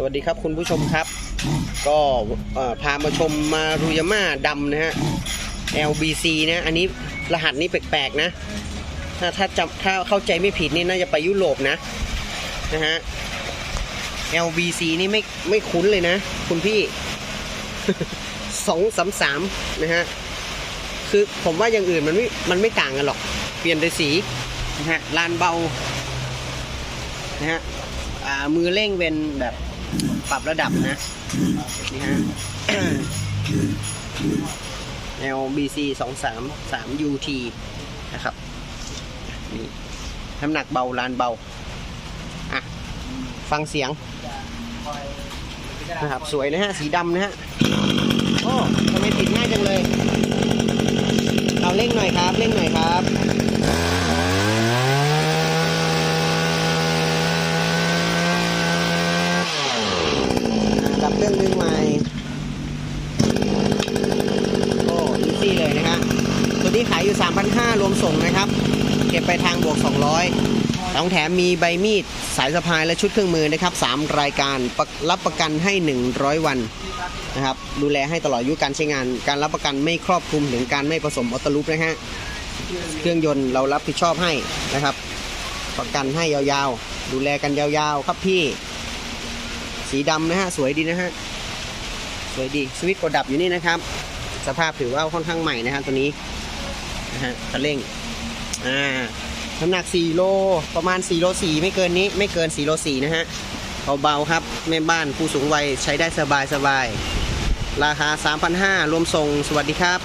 สวัสดีครับคุณผู้ชมครับ ก็พามาชมมารุยาม่าดำนะฮะ LBC นะอันนี้รหัสนี้แปลกๆนะ ถ้าถ้าจำถ้าเข้าใจไม่ผิดนี่น่าจะไปยุโรปนะนะฮะ LBC นี่ไม่ไม่คุ้นเลยนะ คุณพี่สองสามสามนะฮะ คือผมว่าอย่างอื่นมันไม่มันไม่ต่างกันหรอก เปลี่ยนแต่สีนะฮะลานเบานะฮะมือเร่งเป็นแบบ ปรับระดับนะนี่ฮะ LBC 2 3 3 UT นะครับนี่น้ำหนักเบาลานเบา อะ ฟังเสียงนะครับ สวยนะฮะ สีดำนะฮะ โอ้ทำไมติดง่ายจังเลย เราเร่งหน่อยครับ เร่งหน่อยครับ เครื่องดึงใหม่โอ้อีซี่เลยนะฮะตัวนี้ขายอยู่ 3,500 รวมส่งนะครับ เก็บไปทางบวก 200ต้องแถมมีใบมีด สายสะพายและชุดเครื่องมือนะครับ 3 รายการระรับประกันให้ 100 วันนะครับ ดูแลให้ตลอดอายุการใช้งาน การรับประกันไม่ครอบคลุมถึงการไม่ผสมออโตลูปนะฮะ เครื่องยนต์เรารับผิดชอบให้นะครับ ประกันให้ยาวๆ ดูแลกันยาวๆ ครับพี่ สีดำนะฮะ สวยดีนะฮะ สวยดีสวิตช์กดดับอยู่นี่นะครับ สภาพถือว่าค่อนข้างใหม่นะฮะตัวนี้นะฮะคันเร่งอ่าน้ำหนัก 4 โลประมาณ 4 โล 4 ไม่เกินนี้ไม่เกิน 4 โล 4 นะฮะเบาๆครับ แม่บ้านผู้สูงวัยใช้ได้สบายๆราคา 3,500 รวมส่ง สวัสดีครับ